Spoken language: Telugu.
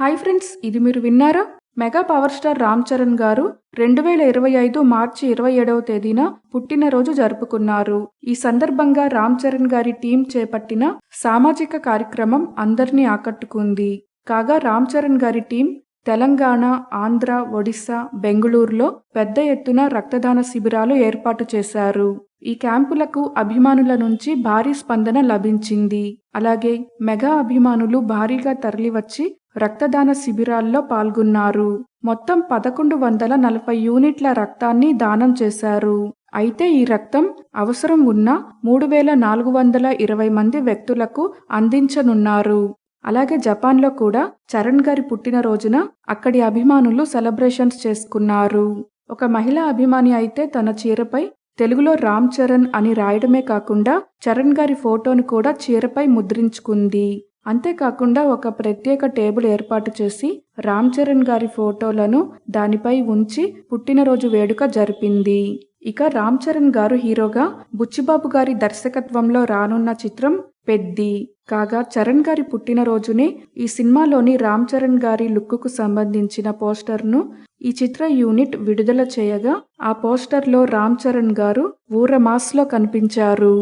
హాయ్ ఫ్రెండ్స్ ఇది మీరు విన్నారా? Mega power star Ram Charan గారు రెండు వేల ఇరవై ఐదు మార్చి ఇరవై ఏడవ తేదీన పుట్టినరోజు జరుపుకున్నారు. ఈ సందర్భంగా రామ్ చరణ్ గారి టీం చేపట్టిన సామాజిక కార్యక్రమం అందరినీ ఆకట్టుకుంది. కాగా రామ్ చరణ్ గారి టీం తెలంగాణ ఆంధ్ర ఒడిశా బెంగళూరులో పెద్ద ఎత్తున రక్తదాన శిబిరాలు ఏర్పాటు చేశారు. ఈ క్యాంపులకు అభిమానుల నుంచి భారీ స్పందన లభించింది. అలాగే మెగా అభిమానులు భారీగా తరలివచ్చి రక్తదాన శిబిరాల్లో పాల్గొన్నారు. మొత్తం పదకొండు వందల నలభై యూనిట్ల రక్తాన్ని దానం చేశారు. అయితే ఈ రక్తం అవసరం ఉన్న మూడు వేల నాలుగు వందల ఇరవై మంది వ్యక్తులకు అందించనున్నారు. అలాగే జపాన్లో కూడా చరణ్ గారి పుట్టినరోజున అక్కడి అభిమానులు సెలబ్రేషన్స్ చేసుకున్నారు. ఒక మహిళా అభిమాని అయితే తన చీరపై తెలుగులో రామ్ చరణ్ అని రాయడమే కాకుండా చరణ్ గారి ఫోటోను కూడా చీరపై ముద్రించుకుంది. అంతేకాకుండా ఒక ప్రత్యేక టేబుల్ ఏర్పాటు చేసి రామ్ చరణ్ గారి ఫోటోలను దానిపై ఉంచి పుట్టినరోజు వేడుక జరిపింది. ఇక రామ్ చరణ్ గారు హీరోగా బుచ్చిబాబు గారి దర్శకత్వంలో రానున్న చిత్రం పెద్ది. కాగా చరణ్ గారి పుట్టినరోజునే ఈ సినిమాలోని రామ్ చరణ్ గారి లుక్కు సంబంధించిన పోస్టర్ను ఈ చిత్ర యూనిట్ విడుదల చేయగా ఆ పోస్టర్లో రామ్ చరణ్ గారు ఊర మాస్లో కనిపించారు.